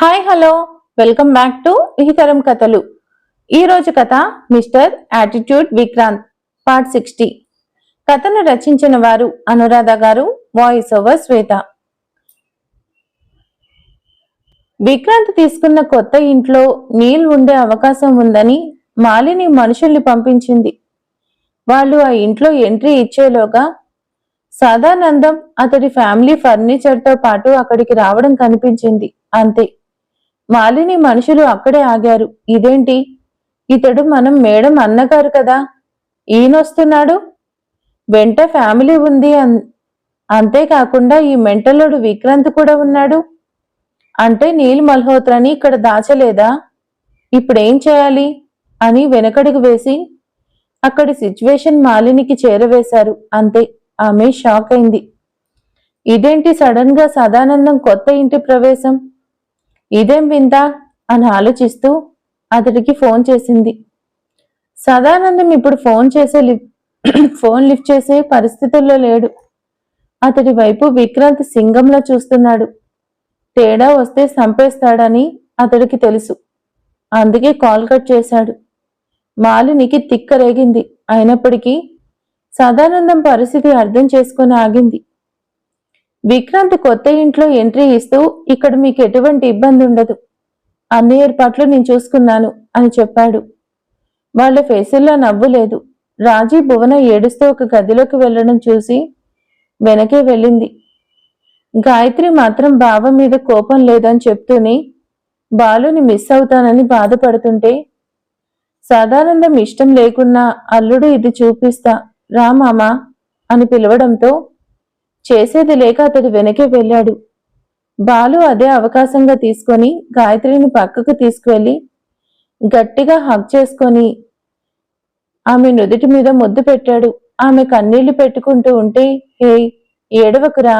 Hi hello welcome back to ఇహితరం కథలు ఈ రోజు కథ mister attitude Vikrant part sixty కథను రచించిన వారు అనురాధ గారు వాయిస్ ఓవర్ శ్వేత. విక్రాంత్ తీసుకున్న కొత్త ఇంట్లో నీల్ ఉండే అవకాశం ఉందని మాలిని మనుషుల్ని పంపించింది. వాళ్ళు ఆ ఇంట్లో ఎంట్రీ ఇచ్చేలోగా సదానందం అతడి ఫ్యామిలీ ఫర్నిచర్తో పాటు అక్కడికి రావడం కనిపించింది. అంతే. మాలిని మనుషులు అక్కడే ఆగారు. ఇదేంటి? ఇతడు మనం మేడం అన్నగారు కదా? ఈయనొస్తున్నాడు? వెంట ఫ్యామిలీ ఉంది అన్- అంతేకాకుండా ఈ మెంటలోడు విక్రాంత్ కూడా ఉన్నాడు. అంటే నీల్ మల్హోత్రాని ఇక్కడ దాచలేదా? ఇప్పుడేం చేయాలి? అని వెనకడుగు వేసి అక్కడి సిచ్యువేషన్ మాలినికి చేరవేశారు. అంతే ఆమె షాక్ అయింది. ఇదేంటి సడన్గా సదానందం కొత్త ఇంటి ప్రవేశం? ఇదేం వింత? అని ఆలోచిస్తూ అతడికి ఫోన్ చేసింది. సదానందం ఇప్పుడు ఫోన్ చేసే లిఫ్ ఫోన్ లిఫ్ట్ చేసే పరిస్థితుల్లో లేడు. అతడి వైపు విక్రాంత్ సింగంలా చూస్తున్నాడు. తేడా వస్తే చంపేస్తాడని అతడికి తెలుసు. అందుకే కాల్ కట్ చేశాడు. మాలినికి తిక్క రేగింది. అయినప్పటికీ సదానందం పరిస్థితి అర్థం చేసుకుని ఆగింది. విక్రాంత్ కొత్త ఇంట్లో ఎంట్రీ ఇస్తూ ఇక్కడ మీకు ఎటువంటి ఇబ్బంది ఉండదు. అన్ని ఏర్పాట్లు నేను చూసుకున్నాను అని చెప్పాడు. వాళ్ళ ఫేసుల్లో నవ్వు లేదు. రాజీ భువన ఏడుస్తూ ఒక గదిలోకి వెళ్ళడం చూసి వెనకే వెళ్ళింది. గాయత్రి మాత్రం బావ మీద కోపం లేదని చెప్తూనే బాలుని మిస్ అవుతానని బాధపడుతుంటే సదానందం ఇష్టం లేకున్నా అల్లుడు ఇది చూపిస్తా రామామా అని పిలవడంతో చేసేది లేక అతడు వెనకే వెళ్ళాడు. బాలు అదే అవకాశంగా తీసుకొని గాయత్రిని పక్కకు తీసుకువెళ్ళి గట్టిగా హగ్ చేసుకొని ఆమె నుదుటి మీద ముద్దు పెట్టాడు. ఆమె కన్నీళ్ళు పెట్టుకుంటూ ఉంటే హే ఏడవకురా.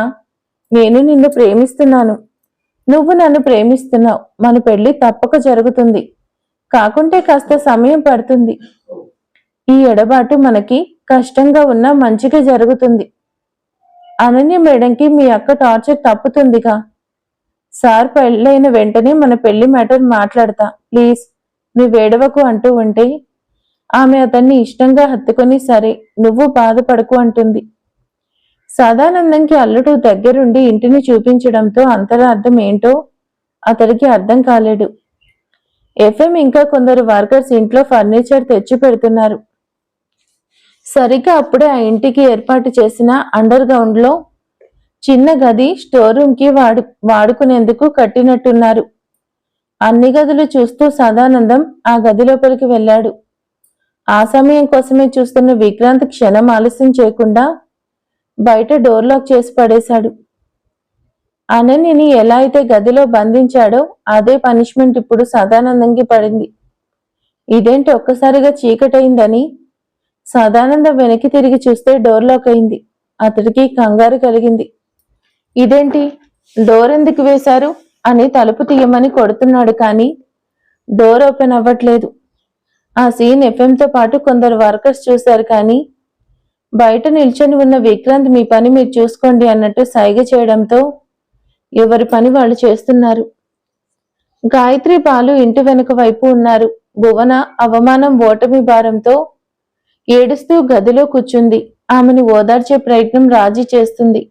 నేను నిన్ను ప్రేమిస్తున్నాను. నువ్వు నన్ను ప్రేమిస్తున్నావు. మన పెళ్ళి తప్పక జరుగుతుంది. కాకుంటే కాస్త సమయం పడుతుంది. ఈ ఎడబాటు మనకి కష్టంగా ఉన్నా మంచిగా జరుగుతుంది. అనన్య మేడంకి మీ అక్క టార్చర్ తప్పుతుందిగా. సార్ పెళ్ళైన వెంటనే మన పెళ్ళి మ్యాటర్ మాట్లాడతా. ప్లీజ్ నువ్వు వేడవకు అంటూ ఉంటే ఆమె అతన్ని ఇష్టంగా హత్తుకొని సరే నువ్వు బాధపడకు అంటుంది. సదానందంకి అల్లుడు దగ్గరుండి ఇంటిని చూపించడంతో అంతరార్థం ఏంటో అతడికి అర్థం కాలేడు ఎఫ్ఎం ఇంకా కొందరు వర్కర్స్ ఇంట్లో ఫర్నిచర్ తెచ్చి పెడుతున్నారు. సరిగ్గా అప్పుడే ఆ ఇంటికి ఏర్పాటు చేసిన అండర్ గ్రౌండ్లో చిన్న గది స్టోర్ రూమ్కి వాడు వాడుకునేందుకు కట్టినట్టున్నారు. అన్ని గదులు చూస్తూ సదానందం ఆ గది లోపలికి వెళ్ళాడు. ఆ సమయం కోసమే చూస్తున్న విక్రాంత్ క్షణం ఆలస్యం చేయకుండా బయట డోర్ లాక్ చేసి పడేశాడు. అనన్యని ఎలా అయితే గదిలో బంధించాడో అదే పనిష్మెంట్ ఇప్పుడు సదానందంకి పడింది. ఇదేంటి ఒక్కసారిగా చీకటైందని సదానందం వెనక్కి తిరిగి చూస్తే డోర్ లాక్ అయింది. అతడికి కంగారు కలిగింది. ఇదేంటి? డోర్ ఎందుకు వేశారు? అని తలుపు తీయమని కొడుతున్నాడు కానీ డోర్ ఓపెన్ అవ్వట్లేదు. ఆ సీన్ ఎఫ్ఎంతో పాటు కొందరు వర్కర్స్ చూశారు కానీ బయట నిల్చొని ఉన్న విక్రాంత్ మీ పని మీరు చూసుకోండి అన్నట్టు సైగ చేయడంతో ఎవరి పని వాళ్ళు చేస్తున్నారు. గాయత్రి బాలు ఇంటి వెనుక వైపు ఉన్నారు. భువన అవమానం ఓటమి భారంతో ఏడుస్తూ గదిలో కూర్చుంది. ఆమెను ఓదార్చే ప్రయత్నం రాజీ చేస్తుంది.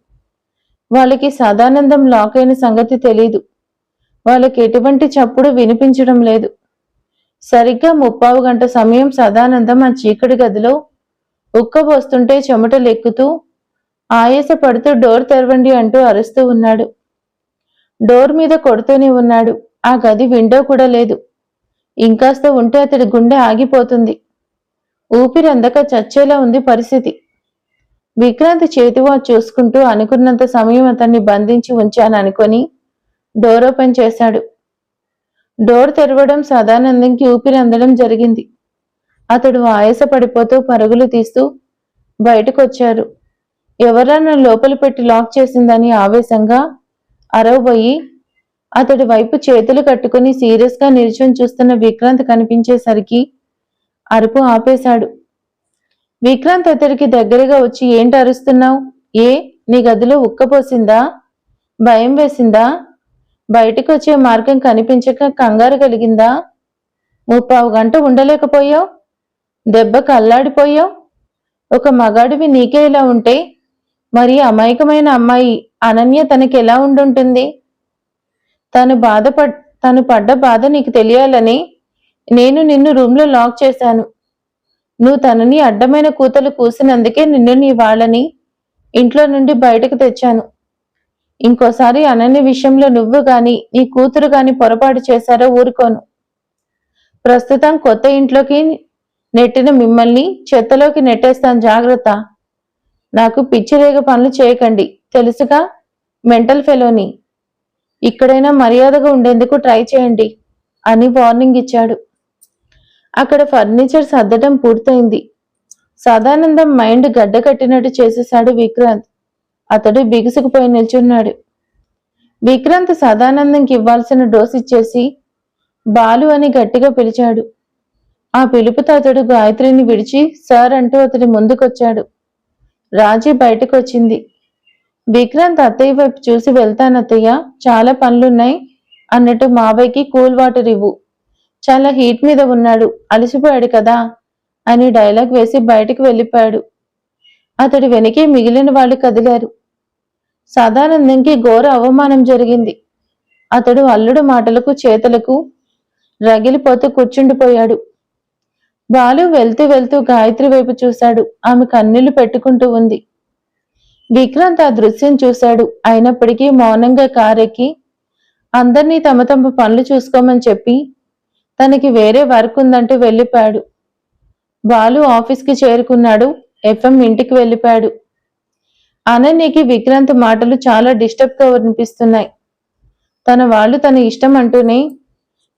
వాళ్ళకి సదానందం లాక్ అయిన సంగతి తెలీదు. వాళ్ళకి ఎటువంటి చప్పుడు వినిపించడం లేదు. సరిగ్గా ముప్పావు గంట సమయం సదానందం ఆ చీకటి గదిలో ఉక్కబోస్తుంటే చెమటలెక్కుతూ ఆయాస పడుతూ డోర్ తెరవండి అంటూ అరుస్తూ ఉన్నాడు. డోర్ మీద కొడుతూనే ఉన్నాడు. ఆ గది విండో కూడా లేదు. ఇంకాస్త ఉంటే అతడి గుండె ఆగిపోతుంది. ఊపిరి అందక చచ్చేలా ఉంది పరిస్థితి. విక్రాంత్ చేతివా చూసుకుంటూ అనుకున్నంత సమయం అతన్ని బంధించి ఉంచాననుకొని డోర్ ఓపెన్ చేశాడు. డోర్ తెరవడం సదానందంకి ఊపిరి అందడం జరిగింది. అతడు ఆయాస పడిపోతూ పరుగులు తీస్తూ బయటకొచ్చారు. ఎవరన్నా లోపల పెట్టి లాక్ చేసిందని ఆవేశంగా అరవబోయి అతడి వైపు చేతులు కట్టుకుని సీరియస్గా నిల్చొని చూస్తున్న విక్రాంత్ కనిపించేసరికి అరుపు ఆపేశాడు. విక్రాంత్ అతడికి దగ్గరగా వచ్చి ఏంటి అరుస్తున్నావు? ఏ? నీ గదిలో ఉక్కపోసిందా భయం వేసిందా? బయటకు వచ్చే మార్గం కనిపించక కంగారు కలిగిందా? ముప్పావు గంట ఉండలేకపోయావు? దెబ్బకు అల్లాడిపోయావు ఒక మగాడివి నీకే ఇలా ఉంటే మరి అమాయకమైన అమ్మాయి అనన్య తనకి ఎలా ఉండుంటుంది? తను బాధపడ్ తను పడ్డ బాధ నీకు తెలియాలని నేను నిన్ను రూమ్లో లాక్ చేశాను. నువ్వు తనని అడ్డమైన కూతలు కూసినందుకే నిన్ను నీ వాళ్ళని ఇంట్లో నుండి బయటకు తెచ్చాను. ఇంకోసారి అనన్య విషయంలో నువ్వు గాని నీ కూతురు గాని పొరపాటు చేశారో ఊరుకోను. ప్రస్తుతం కొత్త ఇంట్లోకి నెట్టిన మిమ్మల్ని చెత్తలోకి నెట్టేస్తాను జాగ్రత్త. నాకు పిచ్చిరేగ పనులు చేయకండి తెలుసుగా? మెంటల్ ఫెలోని. ఇక్కడైనా మర్యాదగా ఉండేందుకు ట్రై చేయండి అని వార్నింగ్ ఇచ్చాడు. అక్కడ ఫర్నిచర్ సర్దటం పూర్తయింది. సదానందం మైండ్ గడ్డ కట్టినట్టు చేసేశాడు విక్రాంత్. అతడు బిగుసుకుపోయి నిల్చున్నాడు. విక్రాంత్ సదానందంకి ఇవ్వాల్సిన డోస్ ఇచ్చేసి బాలు అని గట్టిగా పిలిచాడు. ఆ పిలుపుతో అతడు గాయత్రిని విడిచి సార్ అంటూ అతడి ముందుకొచ్చాడు. రాజీ బయటకు వచ్చింది విక్రాంత్ అత్తయ్య వైపు చూసి వెళ్తానత్తయ్య చాలా పనులున్నాయి అన్నట్టు మావయ్యకి కూల్ వాటర్ ఇవ్వు. చాలా హీట్ మీద ఉన్నాడు. అలసిపోయాడు కదా? అని డైలాగ్ వేసి బయటికి వెళ్ళిపోయాడు. అతడి వెనకే మిగిలిన వాళ్ళు కదిలారు. సదానందంకి ఘోర అవమానం జరిగింది. అతడు అల్లుడు మాటలకు చేతులకు రగిలిపోతూ కూర్చుండిపోయాడు. బాలు వెళ్తూ వెళ్తూ గాయత్రి వైపు చూశాడు. ఆమె కన్నీళ్ళు పెట్టుకుంటూ ఉంది. విక్రాంత్ ఆ దృశ్యం చూశాడు. అయినప్పటికీ మౌనంగా కారెక్కి అందరినీ తమ తమ పనులు చూసుకోమని చెప్పి తనకి వేరే వర్క్ ఉందంటూ వెళ్ళిపోయాడు. బాలు ఆఫీస్కి చేరుకున్నాడు. ఎఫ్ఎం ఇంటికి వెళ్ళిపోయాడు. అనన్యకి విక్రాంత్ మాటలు చాలా డిస్టర్బ్గా వినిపిస్తున్నాయి అనిపిస్తున్నాయి. తన వాళ్ళు తన ఇష్టం అంటూనే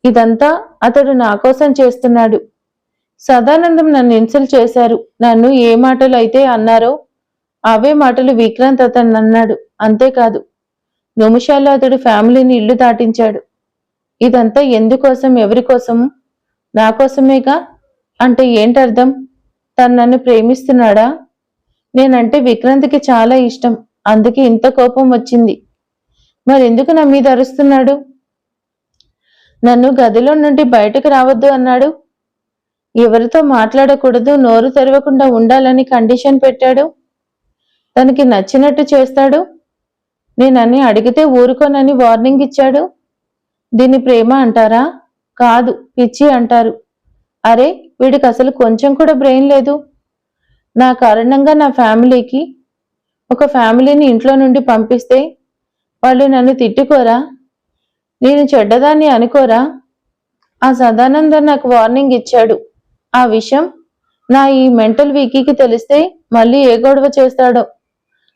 ఇదంతా అతడు నా కోసం చేస్తున్నాడు. సదానందం నన్ను ఇన్సల్ట్ చేశారు. నన్ను ఏ మాటలు అయితే అన్నారో అవే మాటలు విక్రాంత్ అతను అన్నాడు. అంతేకాదు నిమిషాల్లో అతడు ఫ్యామిలీని ఇల్లు దాటించాడు. ఇదంతా ఎందుకోసం ఎవరి కోసం నా కోసమేగా? అంటే ఏంటర్థం? తను నన్ను ప్రేమిస్తున్నాడా? నేనంటే విక్రాంత్కి చాలా ఇష్టం. అందుకే ఇంత కోపం వచ్చింది. మరెందుకు నా మీద అరుస్తున్నాడు? నన్ను గదిలో నుండి బయటకు రావద్దు అన్నాడు. ఎవరితో మాట్లాడకూడదు నోరు తెరవకుండా ఉండాలని కండిషన్ పెట్టాడు. తనకి నచ్చినట్టు చేస్తాడు. నేనన్ని అడిగితే ఊరుకోనని వార్నింగ్ ఇచ్చాడు. దీన్ని ప్రేమ అంటారా? కాదు పిచ్చి అంటారు. అరే వీడికి అసలు కొంచెం కూడా బ్రెయిన్ లేదు. నా కారణంగా నా ఫ్యామిలీకి ఒక ఫ్యామిలీని ఇంట్లో నుండి పంపిస్తే వాళ్ళు నన్ను తిట్టుకోరా? నేను చెడ్డదాన్ని అనుకోరా? ఆ సదానందం నాకు వార్నింగ్ ఇచ్చాడు. ఆ విషయం నా ఈ మెంటల్ వీకీకి తెలిస్తే మళ్ళీ ఏ గొడవ చేస్తాడో?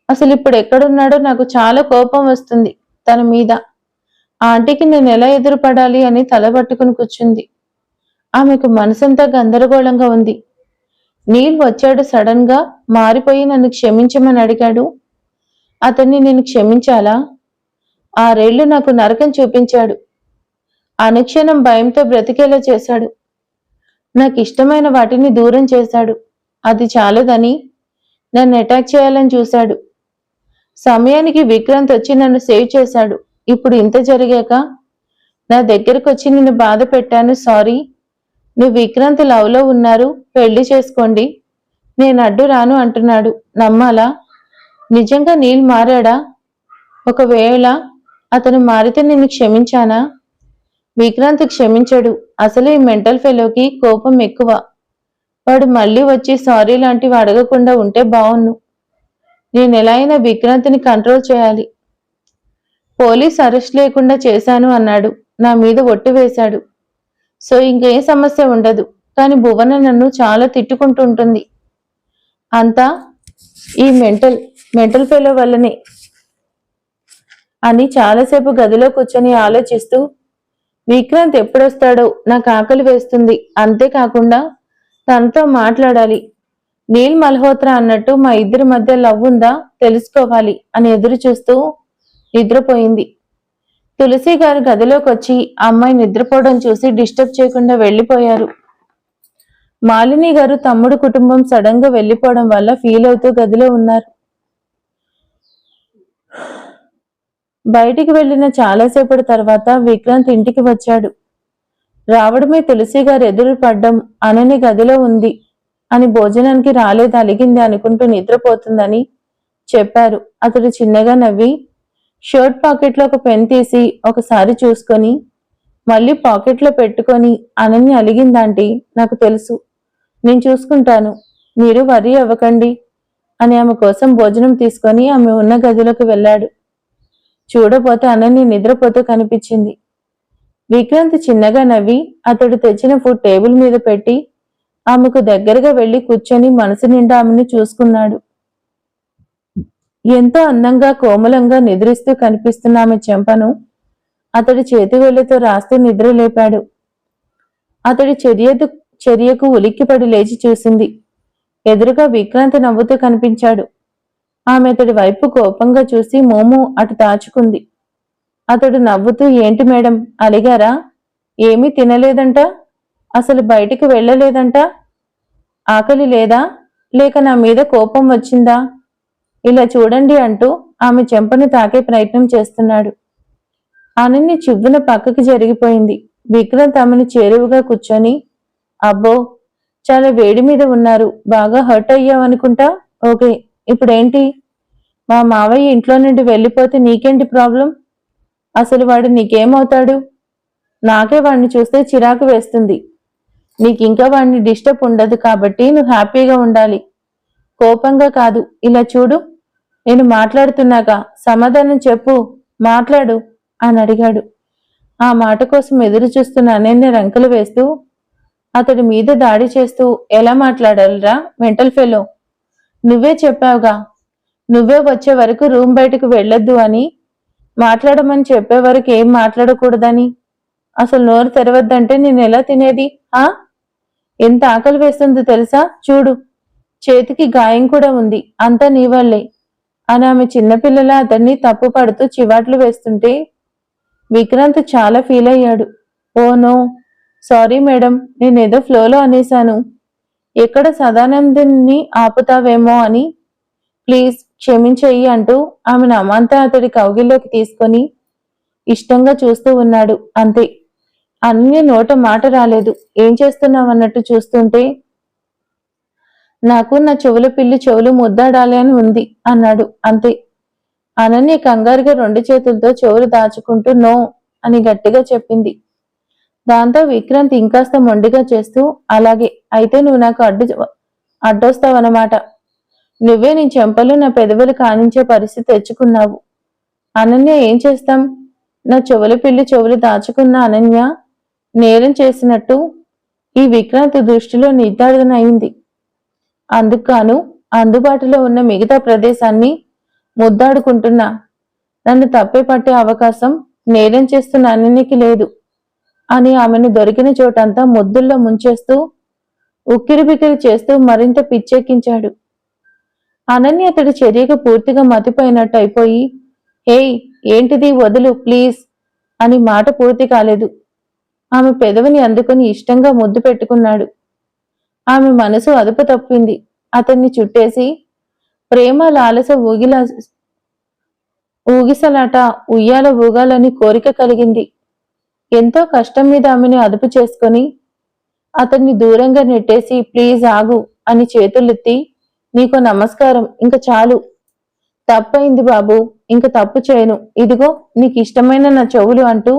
అసలు ఇప్పుడు ఎక్కడున్నాడో నాకు చాలా కోపం వస్తుంది తన మీద. ఆంటీకి నేను ఎలా ఎదురుపడాలి అని తలబట్టుకుని కూర్చుంది. ఆమెకు మనసంతా గందరగోళంగా ఉంది. నీల్ వచ్చాడు సడన్గా మారిపోయి నన్ను క్షమించమని అడిగాడు. అతన్ని నేను క్షమించాలా? ఆరేళ్ళు నాకు నరకం చూపించాడు. అనుక్షణం భయంతో బ్రతికేలా చేశాడు. నాకు ఇష్టమైన వాటిని దూరం చేశాడు. అది చాలదని నన్ను అటాక్ చేయాలని చూశాడు. సమయానికి విక్రాంత్ వచ్చి నన్ను సేవ్ చేశాడు. ఇప్పుడు ఇంత జరిగాక నా దగ్గరకు వచ్చి నిన్ను బాధ పెట్టాను సారీ. నువ్వు విక్రాంత్ లవ్లో ఉన్నారు పెళ్ళి చేసుకోండి. నేను అడ్డు రాను అంటున్నాడు. నమ్మాలా? నిజంగా నీళ్ళు మారాడా? ఒకవేళ అతను మారితే నిన్ను క్షమించానా? విక్రాంత్ క్షమించడు. అసలు ఈ మెంటల్ ఫెలోకి కోపం ఎక్కువ. వాడు మళ్ళీ వచ్చి సారీ లాంటివి అడగకుండా ఉంటే బావున్ను. నేను ఎలా అయినా విక్రాంత్ని కంట్రోల్ చేయాలి. పోలీస్ అరెస్ట్ లేకుండా చేశాను అన్నాడు. నా మీద ఒట్టు వేశాడు. సో ఇంకేం సమస్య ఉండదు. కానీ భువన నన్ను చాలా తిట్టుకుంటూ ఉంటుంది. అంతా ఈ మెంటల్ మెంటల్ ఫెలో వల్లనే అని చాలాసేపు గదిలో కూర్చొని ఆలోచిస్తూ విక్రాంత్ ఎప్పుడొస్తాడో నాకు ఆకలి వేస్తుంది. అంతేకాకుండా తనతో మాట్లాడాలి. నీల్ మల్హోత్రా అన్నట్టు మా ఇద్దరి మధ్య లవ్ ఉందా తెలుసుకోవాలి అని ఎదురు చూస్తూ నిద్రపోయింది. తులసి గారు గదిలోకి వచ్చి అమ్మాయి నిద్రపోవడం చూసి డిస్టర్బ్ చేయకుండా వెళ్ళిపోయారు మాలిని గారు తమ్ముడు కుటుంబం సడన్గా వెళ్ళిపోవడం వల్ల ఫీల్ అవుతూ గదిలో ఉన్నారు. బయటికి వెళ్ళిన చాలాసేపటి తర్వాత విక్రాంత్ ఇంటికి వచ్చాడు. రావడమే తులసి గారు ఎదురు పడ్డం అనని గదిలో ఉంది అని భోజనానికి రాలేదు అలిగింది అనుకుంటూ నిద్రపోతుందని చెప్పారు. అతడు చిన్నగా నవ్వి షర్ట్ పాకెట్లో ఒక పెన్ తీసి ఒకసారి చూసుకొని మళ్ళీ పాకెట్లో పెట్టుకొని అనన్య అలిగిందాంటి నాకు తెలుసు. నేను చూసుకుంటాను. మీరు వరి అవ్వకండి అని ఆమె కోసం భోజనం తీసుకొని ఆమె ఉన్న గదిలోకి వెళ్ళాడు. చూడపోతే అనన్య నిద్రపోతూ కనిపించింది. విక్రాంత్ చిన్నగా నవ్వి అతడు తెచ్చిన ఫుడ్ టేబుల్ మీద పెట్టి ఆమెకు దగ్గరగా వెళ్ళి కూర్చొని మనసు నిండా ఆమెను చూసుకున్నాడు. ఎంతో అందంగా కోమలంగా నిద్రిస్తూ కనిపిస్తున్న ఆమె చెంపను అతడి చేతి వేళ్ళతో రాస్తూ నిద్ర లేపాడు. అతడి చర్యకు చర్యకు ఉలిక్కిపడి లేచి చూసింది. ఎదురుగా విక్రాంత్ నవ్వుతూ కనిపించాడు. ఆమె అతడి వైపు కోపంగా చూసి మోము అటు దాచుకుంది. అతడు నవ్వుతూ ఏంటి మేడం అలిగారా? ఏమీ తినలేదంట? అసలు బయటికి వెళ్ళలేదంట? ఆకలి లేదా? లేక నా మీద కోపం వచ్చిందా? ఇలా చూడండి అంటూ ఆమె చెంపను తాకే ప్రయత్నం చేస్తున్నాడు. అనన్య చివ్వున పక్కకి జరిగిపోయింది. విక్రాంత్ ఆమెను చేరువుగా కూర్చొని అబ్బో చాలా వేడి మీద ఉన్నారు. బాగా హర్ట్ అయ్యావనుకుంటా? ఓకే ఇప్పుడేంటి? మా మావయ్య ఇంట్లో నుండి వెళ్ళిపోతే నీకేంటి ప్రాబ్లం? అసలు వాడు నీకేమవుతాడు? నాకే వాడిని చూస్తే చిరాకు వేస్తుంది. నీకు ఇంకా వాడిని డిస్టర్బ్ ఉండదు కాబట్టి నువ్వు హ్యాపీగా ఉండాలి. కోపంగా కాదు. ఇలా చూడు. నేను మాట్లాడుతున్నాక సమాధానం చెప్పు మాట్లాడు అని అడిగాడు. ఆ మాట కోసం ఎదురు చూస్తున్న అనేన్ని రంకులు వేస్తూ అతడి మీద దాడి చేస్తూ ఎలా మాట్లాడాలరా మెంటల్ ఫెలో? నువ్వే చెప్పావుగా. నువ్వే వచ్చే వరకు రూమ్ బయటకు వెళ్ళొద్దు అని. మాట్లాడమని చెప్పే వరకు ఏం మాట్లాడకూడదని. అసలు నోరు తెరవద్దంటే నేను ఎలా తినేది ఆ? ఎంత ఆకలి వేస్తుందో తెలుసా? చూడు చేతికి గాయం కూడా ఉంది అంతా నీ వల్లే. అని ఆమె చిన్నపిల్లల అతన్ని తప్పు పడుతూ చివాట్లు వేస్తుంటే విక్రాంత్ చాలా ఫీల్ అయ్యాడు. ఓ నో సారీ మేడం నేనేదో ఫ్లోలో అనేశాను. ఎక్కడ సదానందని ఆపుతావేమో అని ప్లీజ్ క్షమించేయి అంటూ ఆమెను అమాంతా అతడి కౌగిల్లోకి తీసుకొని ఇష్టంగా చూస్తూ ఉన్నాడు. అంతే అన్ని నోట మాట రాలేదు. ఏం చేస్తున్నావన్నట్టు చూస్తుంటే నాకు నా చెవుల పిల్లి చెవులు ముద్దాడాలి అని ఉంది అన్నాడు. అంతే. అనన్య కంగారుగా రెండు చేతులతో చెవులు దాచుకుంటూ నో అని గట్టిగా చెప్పింది. దాంతో విక్రాంత్ ఇంకాస్త మొండిగా చేస్తూ అలాగే అయితే నువ్వు నాకు అడ్డు అడ్డొస్తావన్నమాట. నువ్వే నీ చెంపలు నా పెదవులు కానించే పరిస్థితి తెచ్చుకున్నావు. అనన్య ఏం చేస్తాం? నా చెవుల పిల్లి చెవులు దాచుకున్న అనన్య నేరం చేసినట్టు ఈ విక్రాంత్ దృష్టిలో నిర్ధారణ అయింది. అందుకు అందుబాటులో ఉన్న మిగతా ప్రదేశాన్ని ముద్దాడుకుంటున్నా. నన్ను తప్పే పట్టే అవకాశం నేరం చేస్తున్న అన్నికి లేదు అని ఆమెను దొరికిన చోటంతా ముద్దుల్లో ముంచేస్తూ ఉక్కిరిబిక్కిరి చేస్తూ మరింత పిచ్చెక్కించాడు. అనన్య అతడి చర్యకు పూర్తిగా మతిపోయినట్టు అయిపోయి ఏయ్ ఏంటిది? వదులు ప్లీజ్ అని మాట పూర్తి కాలేదు. ఆమె పెదవిని అందుకుని ఇష్టంగా ముద్దు పెట్టుకున్నాడు. ఆమె మనసు అదుపు తప్పింది. అతన్ని చుట్టేసి ప్రేమ లాలస ఊగిలా ఊగిసలాట ఉయ్యాల ఊగాలని కోరిక కలిగింది. ఎంతో కష్టం మీద ఆమెను అదుపు చేసుకొని అతన్ని దూరంగా నెట్టేసి ప్లీజ్ ఆగు అని చేతులెత్తి నీకు నమస్కారం ఇంక చాలు. తప్పైంది బాబు ఇంక తప్పు చేయను. ఇదిగో నీకు ఇష్టమైన నా చెవులు అంటూ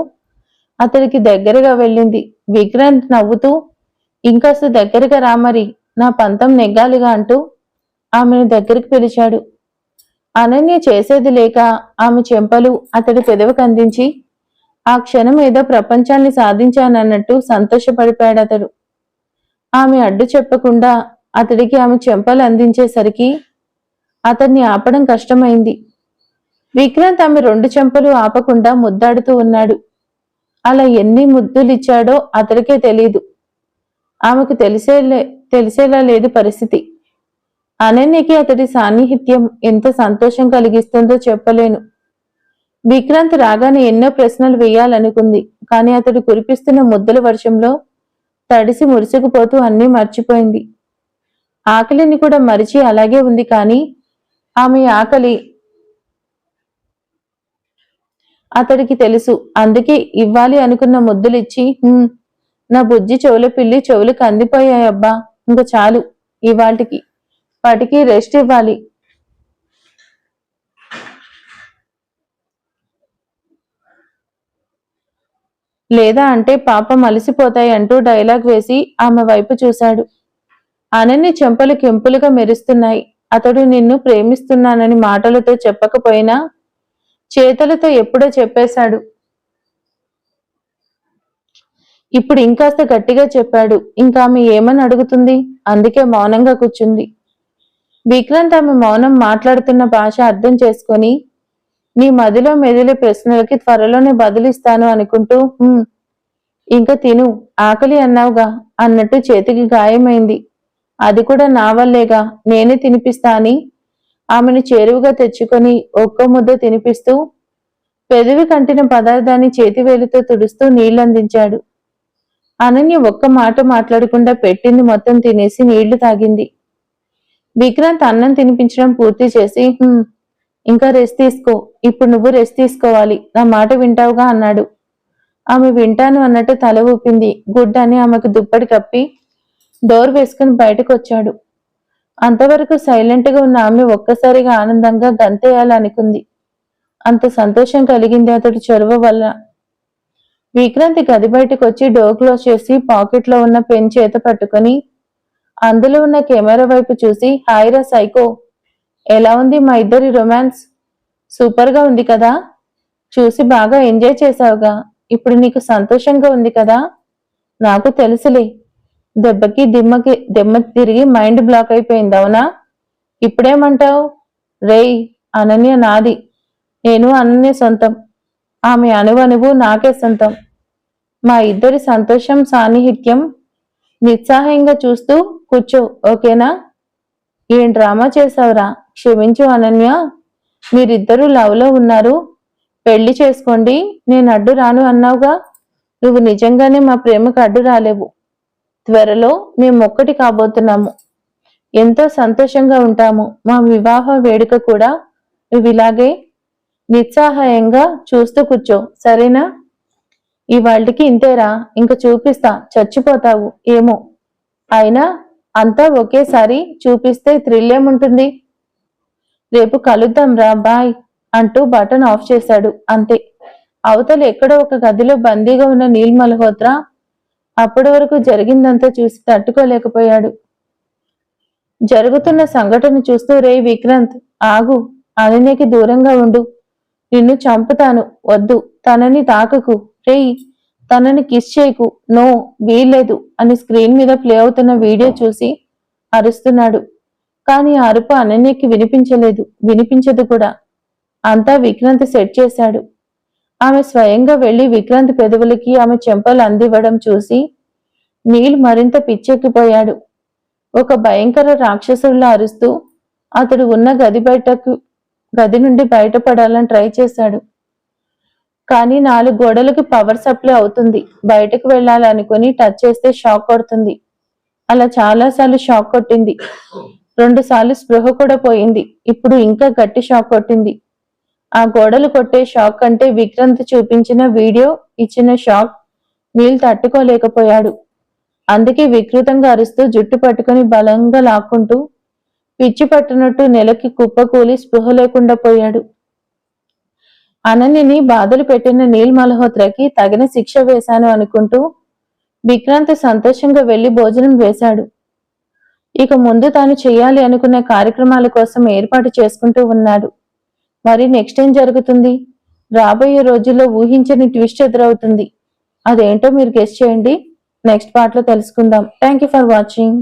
అతనికి దగ్గరగా వెళ్ళింది. విక్రాంత్ నవ్వుతూ ఇంకాస్త దగ్గరగా రామరి నా పంతం నెగ్గాలిగా అంటూ ఆమెను దగ్గరికి పిలిచాడు. అనన్య చేసేది లేక ఆమె చెంపలు అతడి పెదవికి అందించి ఆ క్షణం ఏదో ప్రపంచాన్ని సాధించానన్నట్టు సంతోషపడిపోయాడు అతడు ఆమె అడ్డు చెప్పకుండా అతడికి ఆమె చెంపలు అందించేసరికి అతన్ని ఆపడం కష్టమైంది. విక్రాంత్ ఆమె రెండు చెంపలు ఆపకుండా ముద్దాడుతూ ఉన్నాడు. అలా ఎన్ని ముద్దులిచ్చాడో అతడికే తెలియదు ఆమెకు తెలిసేలే తెలిసేలా లేదు పరిస్థితి. అనన్యకి అతడి సాన్నిహిత్యం ఎంత సంతోషం కలిగిస్తుందో చెప్పలేను. విక్రాంత్ రాగానే ఎన్నో ప్రశ్నలు వేయాలనుకుంది కానీ అతడు కురిపిస్తున్న ముద్దల వర్షంలో తడిసి మురిసుకుపోతూ అన్నీ మర్చిపోయింది. ఆకలిని కూడా మరిచి అలాగే ఉంది కానీ ఆమె ఆకలి అతడికి తెలుసు అందుకే ఇవ్వాలి అనుకున్న ముద్దులిచ్చి నా బుజ్జి చెవులు పిల్లి చెవులు కందిపోయాయబ్బా ఇంక చాలు ఇవాటికి వాటికి రెస్ట్ ఇవ్వాలి. లేదా అంటే పాపం అలసిపోతాయి అంటూ డైలాగ్ వేసి ఆమె వైపు చూశాడు. అనన్ని చెంపలు కెంపులుగా మెరుస్తున్నాయి. అతడు నిన్ను ప్రేమిస్తున్నానని మాటలతో చెప్పకపోయినా చేతలతో ఎప్పుడో చెప్పేశాడు. ఇప్పుడు ఇంకాస్త గట్టిగా చెప్పాడు ఇంకా ఆమె ఏమని అడుగుతుంది? అందుకే మౌనంగా కూర్చుంది. విక్రాంత్ ఆమె మౌనం మాట్లాడుతున్న భాష అర్థం చేసుకొని నీ మదిలో మెదిలే ప్రశ్నలకి త్వరలోనే బదులిస్తాను అనుకుంటూ ఇంకా తిను ఆకలి అన్నావుగా అన్నట్టు చేతికి గాయమైంది. అది కూడా నా వల్లేగా నేనే తినిపిస్తా అని ఆమెను చేరువుగా తెచ్చుకొని ఒక్క ముద్ద తినిపిస్తూ పెదవి కంటిన పదార్థాన్ని చేతివేలితో తుడుస్తూ నీళ్ళందించాడు. అనన్య ఒక్క మాట మాట్లాడకుండా పెట్టింది మొత్తం తినేసి నీళ్ళు తాగింది. విక్రాంత్ అన్నం తినిపించడం పూర్తి చేసి ఇంకా రెస్ట్ తీసుకో. ఇప్పుడు నువ్వు రెస్ట్ తీసుకోవాలి. నా మాట వింటావుగా? అన్నాడు. ఆమె వింటాను అన్నట్టు తల ఊపింది. గుడ్డ అని ఆమెకు దుప్పటి కప్పి డోర్ వేసుకుని బయటకు వచ్చాడు అంతవరకు సైలెంట్గా ఉన్న ఆమె ఒక్కసారిగా ఆనందంగా గంతేయాలనుకుంది. అంత సంతోషం కలిగింది అతడి చొరవ వల్ల. విక్రాంతి గది బయటకు వచ్చి డోర్ క్లోజ్ చేసి పాకెట్లో ఉన్న పెన్ చేత పట్టుకొని అందులో ఉన్న కెమెరా వైపు చూసి హాయిరా సైకో ఎలా ఉంది మా ఇద్దరి రొమాన్స్ సూపర్గా ఉంది కదా? చూసి బాగా ఎంజాయ్ చేసావుగా. ఇప్పుడు నీకు సంతోషంగా ఉంది కదా? నాకు తెలుసులే. దెబ్బకి దిమ్మకి దెమ్మ తిరిగి మైండ్ బ్లాక్ అయిపోయింది అవునా? ఇప్పుడేమంటావు? రేయ్ అనన్య నాది. నేను అనన్య సొంతం. ఆమె అణువణువు నాకే సొంతం. మా ఇద్దరి సంతోషం సాన్నిహిత్యం నిస్సహాయంగా చూస్తూ కూర్చో ఓకేనా? ఏం డ్రామా చేసావురా క్షమించు అనన్య. మీరిద్దరూ లవ్లో ఉన్నారు. పెళ్ళి చేసుకోండి. నేను అడ్డు రాను అన్నావుగా. నువ్వు నిజంగానే మా ప్రేమకు అడ్డు రాలేవు. త్వరలో మేము ఒక్కటి కాబోతున్నాము. ఎంతో సంతోషంగా ఉంటాము. మా వివాహ వేడుక కూడా నువ్వు ఇలాగే నిస్సహాయంగా చూస్తూ కూర్చో. సరేనా? ఇవాళ్ళకి ఇంతేరా ఇంక చూపిస్తా చచ్చిపోతావు ఏమో. అయినా అంతా ఒకేసారి చూపిస్తే థ్రిల్ ఏముంటుంది రేపు కలుద్దాంరా బాయ్ అంటూ బటన్ ఆఫ్ చేశాడు అంతే. అవతల ఎక్కడో ఒక గదిలో బందీగా ఉన్న నీల్ మల్హోత్రా అప్పటి వరకు జరిగిందంతా చూసి తట్టుకోలేకపోయాడు. జరుగుతున్న సంఘటన చూస్తూ రే విక్రాంత్ ఆగు అనన్యకి దూరంగా ఉండు. నిన్ను చంపుతాను వద్దు తనని తాకకు. రేయ్ తనని కిస్ చేయకు. నో వీల్లేదు అని స్క్రీన్ మీద ప్లే అవుతున్న వీడియో చూసి అరుస్తున్నాడు. కానీ ఆ అరుపు అనన్యకి వినిపించలేదు. వినిపించదు కూడా. అంతా విక్రాంత్ సెట్ చేశాడు. ఆమె స్వయంగా వెళ్ళి విక్రాంత్ పెదవులకి ఆమె చెంపలు అందివ్వడం చూసి నీల్ మరింత పిచ్చెక్కిపోయాడు. ఒక భయంకర రాక్షసుల్లా అరుస్తూ అతడు ఉన్న గది బయటకు గది నుండి బయటపడాలని ట్రై చేశాడు. కానీ నాలుగు గోడలకు పవర్ సప్లై అవుతుంది. బయటకు వెళ్ళాలనుకుని టచ్ చేస్తే షాక్ కొడుతుంది. అలా చాలాసార్లు షాక్ కొట్టింది. రెండు సార్లు స్పృహ కూడా పోయింది. ఇప్పుడు ఇంకా గట్టి షాక్ కొట్టింది. ఆ గోడలు కొట్టే షాక్ కంటే విక్రాంత్ చూపించిన వీడియో ఇచ్చిన షాక్ నీళ్ళు తట్టుకోలేకపోయాడు. అందుకే వికృతంగా అరుస్తూ జుట్టు పట్టుకుని బలంగా లాక్కుంటూ పిచ్చి పట్టినట్టు నెలకి కుప్పకూలి స్పృహ లేకుండా పోయాడు. అనన్యని బాధలు పెట్టిన నీల్ మల్హోత్రకి తగిన శిక్ష వేశాను అనుకుంటూ విక్రాంత్ సంతోషంగా వెళ్ళి భోజనం వేశాడు. ఇక ముందు తాను చేయాలి అనుకున్న కార్యక్రమాల కోసం ఏర్పాటు చేసుకుంటూ ఉన్నాడు. మరి నెక్స్ట్ ఏం జరుగుతుంది? రాబోయే రోజుల్లో ఊహించని ట్విస్ట్ ఎదురవుతుంది. అదేంటో మీరు గెస్ట్ చేయండి. నెక్స్ట్ పార్ట్లో తెలుసుకుందాం. Thank you for watching.